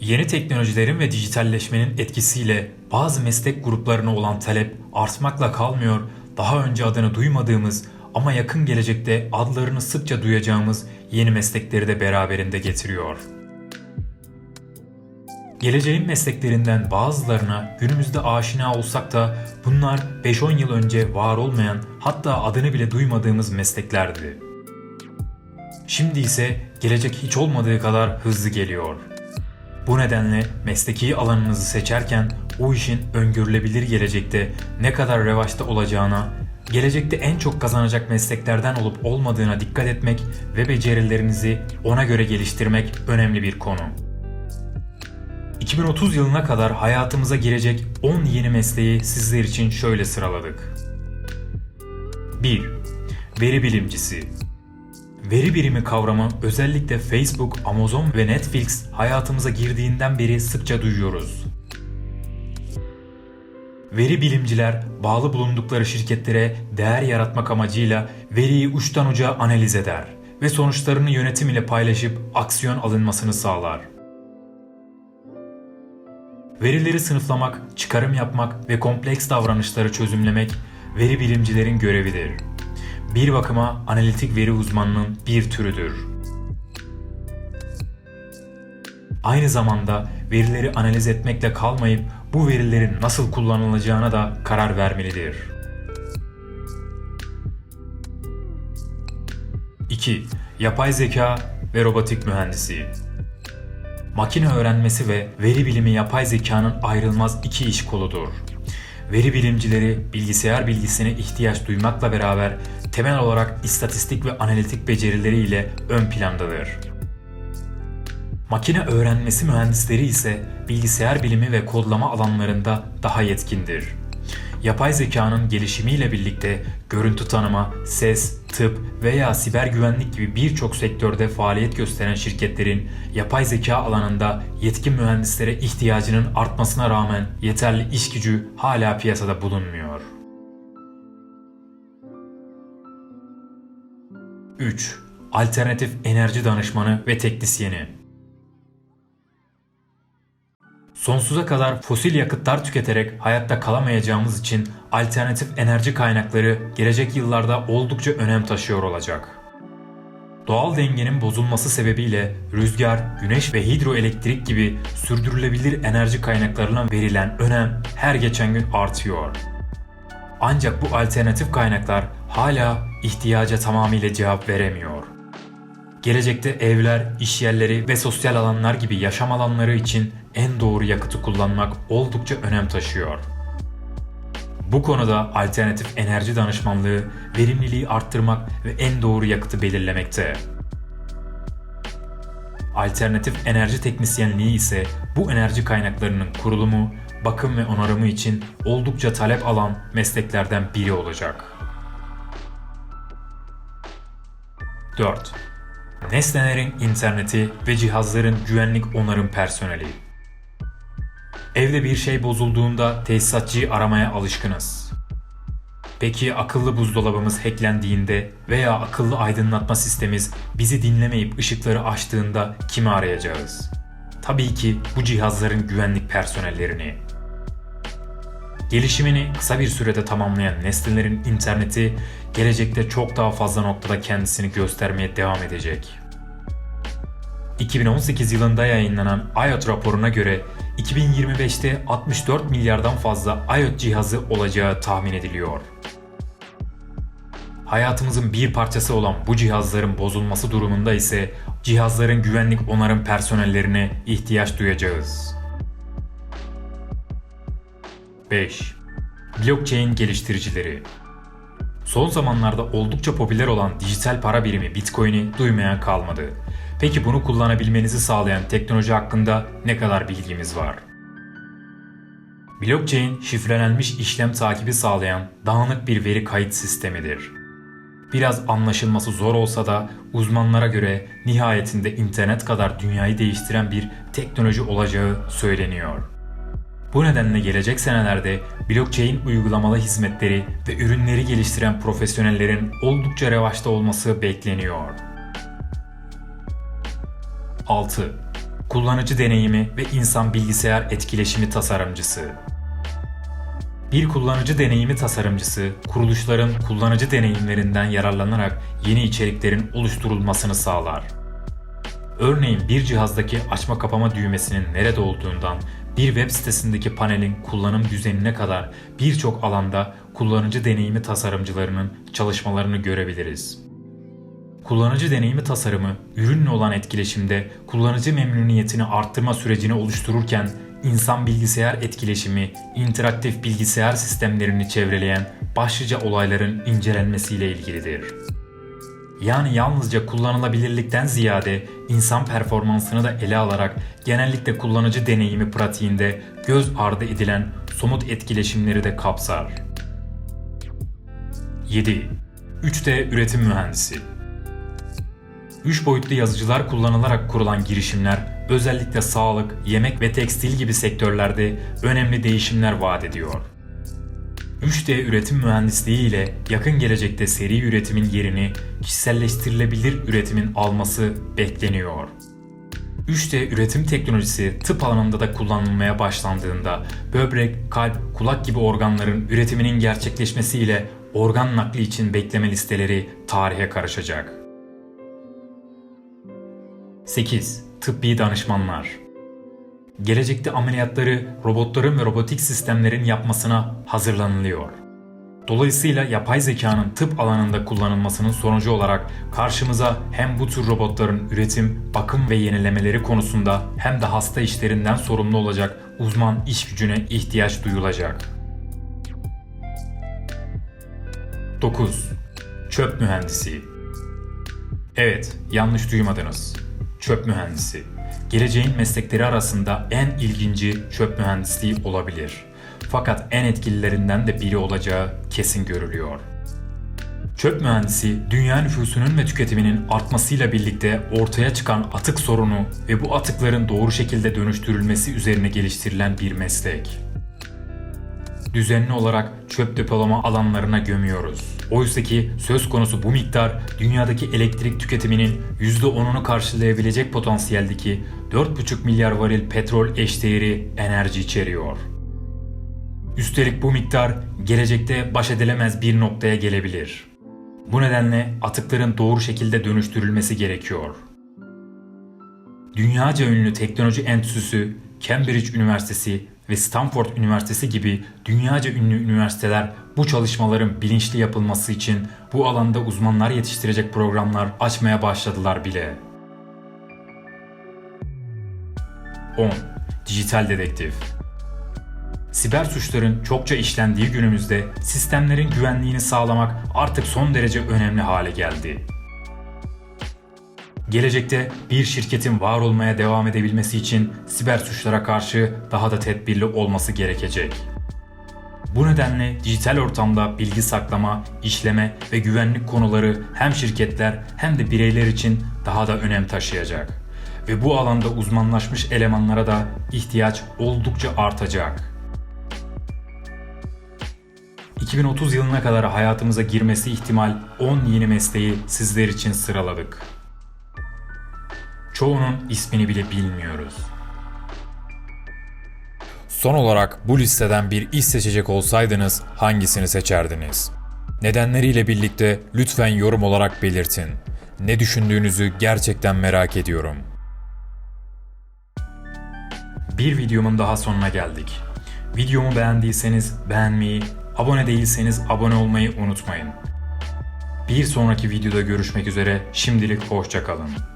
Yeni teknolojilerin ve dijitalleşmenin etkisiyle bazı meslek gruplarına olan talep artmakla kalmıyor, daha önce adını duymadığımız ama yakın gelecekte adlarını sıkça duyacağımız yeni meslekleri de beraberinde getiriyor. Geleceğin mesleklerinden bazılarına günümüzde aşina olsak da bunlar 5-10 yıl önce var olmayan hatta adını bile duymadığımız mesleklerdi. Şimdi ise gelecek hiç olmadığı kadar hızlı geliyor. Bu nedenle mesleki alanınızı seçerken o işin öngörülebilir gelecekte ne kadar revaçta olacağına, gelecekte en çok kazanacak mesleklerden olup olmadığına dikkat etmek ve becerilerinizi ona göre geliştirmek önemli bir konu. 2030 yılına kadar hayatımıza girecek 10 yeni mesleği sizler için şöyle sıraladık. 1. Veri bilimcisi Veri birimi kavramı özellikle Facebook, Amazon ve Netflix hayatımıza girdiğinden beri sıkça duyuyoruz. Veri bilimciler bağlı bulundukları şirketlere değer yaratmak amacıyla veriyi uçtan uca analiz eder ve sonuçlarını yönetim ile paylaşıp aksiyon alınmasını sağlar. Verileri sınıflamak, çıkarım yapmak ve kompleks davranışları çözümlemek veri bilimcilerin görevidir. Bir bakıma analitik veri uzmanının bir türüdür. Aynı zamanda verileri analiz etmekle kalmayıp bu verilerin nasıl kullanılacağına da karar vermelidir. 2. Yapay zeka ve robotik mühendisi. Makine öğrenmesi ve veri bilimi yapay zekanın ayrılmaz iki iş koludur. Veri bilimcileri bilgisayar bilgisine ihtiyaç duymakla beraber temel olarak istatistik ve analitik becerileriyle ön plandadır. Makine öğrenmesi mühendisleri ise bilgisayar bilimi ve kodlama alanlarında daha yetkindir. Yapay zekanın gelişimiyle birlikte görüntü tanıma, ses, tıp veya siber güvenlik gibi birçok sektörde faaliyet gösteren şirketlerin yapay zeka alanında yetkin mühendislere ihtiyacının artmasına rağmen yeterli iş gücü hala piyasada bulunmuyor. 3. Alternatif enerji danışmanı ve teknisyeni Sonsuza kadar fosil yakıtlar tüketerek hayatta kalamayacağımız için alternatif enerji kaynakları gelecek yıllarda oldukça önem taşıyor olacak. Doğal dengenin bozulması sebebiyle rüzgar, güneş ve hidroelektrik gibi sürdürülebilir enerji kaynaklarına verilen önem her geçen gün artıyor. Ancak bu alternatif kaynaklar hala ihtiyaca tamamıyla cevap veremiyor. Gelecekte evler, iş yerleri ve sosyal alanlar gibi yaşam alanları için en doğru yakıtı kullanmak oldukça önem taşıyor. Bu konuda alternatif enerji danışmanlığı verimliliği arttırmak ve en doğru yakıtı belirlemekte. Alternatif enerji teknisyenliği ise bu enerji kaynaklarının kurulumu, bakım ve onarımı için oldukça talep alan mesleklerden biri olacak. 4. Nesnelerin interneti ve cihazların güvenlik onarım personeli. Evde bir şey bozulduğunda tesisatçıyı aramaya alışkınız. Peki akıllı buzdolabımız hacklendiğinde veya akıllı aydınlatma sistemimiz bizi dinlemeyip ışıkları açtığında kimi arayacağız? Tabii ki bu cihazların güvenlik personellerini. Gelişimini kısa bir sürede tamamlayan nesnelerin interneti gelecekte çok daha fazla noktada kendisini göstermeye devam edecek. 2018 yılında yayınlanan IoT raporuna göre 2025'te 64 milyardan fazla IoT cihazı olacağı tahmin ediliyor. Hayatımızın bir parçası olan bu cihazların bozulması durumunda ise cihazların güvenlik onarım personellerine ihtiyaç duyacağız. 5. Blockchain geliştiricileri Son zamanlarda oldukça popüler olan dijital para birimi Bitcoin'i duymayan kalmadı. Peki bunu kullanabilmenizi sağlayan teknoloji hakkında ne kadar bilgimiz var? Blockchain, şifrelenmiş işlem takibi sağlayan dağınık bir veri kayıt sistemidir. Biraz anlaşılması zor olsa da uzmanlara göre nihayetinde internet kadar dünyayı değiştiren bir teknoloji olacağı söyleniyor. Bu nedenle gelecek senelerde blockchain uygulamalı hizmetleri ve ürünleri geliştiren profesyonellerin oldukça revaçta olması bekleniyor. 6. kullanıcı deneyimi ve insan bilgisayar etkileşimi tasarımcısı. Bir kullanıcı deneyimi tasarımcısı, kuruluşların kullanıcı deneyimlerinden yararlanarak yeni içeriklerin oluşturulmasını sağlar. Örneğin bir cihazdaki açma kapama düğmesinin nerede olduğundan bir web sitesindeki panelin kullanım düzenine kadar birçok alanda kullanıcı deneyimi tasarımcılarının çalışmalarını görebiliriz. Kullanıcı deneyimi tasarımı, ürünle olan etkileşimde kullanıcı memnuniyetini arttırma sürecini oluştururken insan bilgisayar etkileşimi, interaktif bilgisayar sistemlerini çevreleyen başlıca olayların incelenmesiyle ilgilidir. Yani yalnızca kullanılabilirlikten ziyade insan performansını da ele alarak genellikle kullanıcı deneyimi pratiğinde göz ardı edilen somut etkileşimleri de kapsar. 7. 3D üretim mühendisi 3 boyutlu yazıcılar kullanılarak kurulan girişimler özellikle sağlık, yemek ve tekstil gibi sektörlerde önemli değişimler vaat ediyor. 3D üretim mühendisliği ile yakın gelecekte seri üretimin yerini kişiselleştirilebilir üretimin alması bekleniyor. 3D üretim teknolojisi tıp alanında da kullanılmaya başlandığında böbrek, kalp, kulak gibi organların üretiminin gerçekleşmesiyle organ nakli için bekleme listeleri tarihe karışacak. 8. Tıbbi danışmanlar Gelecekte ameliyatları robotların ve robotik sistemlerin yapmasına hazırlanılıyor. Dolayısıyla yapay zekanın tıp alanında kullanılmasının sonucu olarak karşımıza hem bu tür robotların üretim, bakım ve yenilemeleri konusunda hem de hasta işlerinden sorumlu olacak uzman iş gücüne ihtiyaç duyulacak. 9. Çöp mühendisi Evet, yanlış duymadınız. Çöp mühendisi. Geleceğin meslekleri arasında en ilginci çöp mühendisliği olabilir. Fakat en etkililerinden de biri olacağı kesin görülüyor. Çöp mühendisi, dünya nüfusunun ve tüketiminin artmasıyla birlikte ortaya çıkan atık sorunu ve bu atıkların doğru şekilde dönüştürülmesi üzerine geliştirilen bir meslek. Düzenli olarak çöp depolama alanlarına gömüyoruz. Oysa ki söz konusu bu miktar dünyadaki elektrik tüketiminin %10'unu karşılayabilecek potansiyeldeki 4,5 milyar varil petrol eşdeğeri enerji içeriyor. Üstelik bu miktar gelecekte baş edilemez bir noktaya gelebilir. Bu nedenle atıkların doğru şekilde dönüştürülmesi gerekiyor. Dünyaca ünlü teknoloji enstitüsü Cambridge Üniversitesi ve Stanford Üniversitesi gibi dünyaca ünlü üniversiteler bu çalışmaların bilinçli yapılması için bu alanda uzmanlar yetiştirecek programlar açmaya başladılar bile. 10. Dijital dedektif Siber suçların çokça işlendiği günümüzde sistemlerin güvenliğini sağlamak artık son derece önemli hale geldi. Gelecekte bir şirketin var olmaya devam edebilmesi için siber suçlara karşı daha da tedbirli olması gerekecek. Bu nedenle dijital ortamda bilgi saklama, işleme ve güvenlik konuları hem şirketler hem de bireyler için daha da önem taşıyacak. Ve bu alanda uzmanlaşmış elemanlara da ihtiyaç oldukça artacak. 2030 yılına kadar hayatımıza girmesi ihtimal 10 yeni mesleği sizler için sıraladık. Çoğunun ismini bile bilmiyoruz. Son olarak bu listeden bir iş seçecek olsaydınız hangisini seçerdiniz? Nedenleriyle birlikte lütfen yorum olarak belirtin. Ne düşündüğünüzü gerçekten merak ediyorum. Bir videomun daha sonuna geldik. Videomu beğendiyseniz beğenmeyi, abone değilseniz abone olmayı unutmayın. Bir sonraki videoda görüşmek üzere şimdilik hoşçakalın.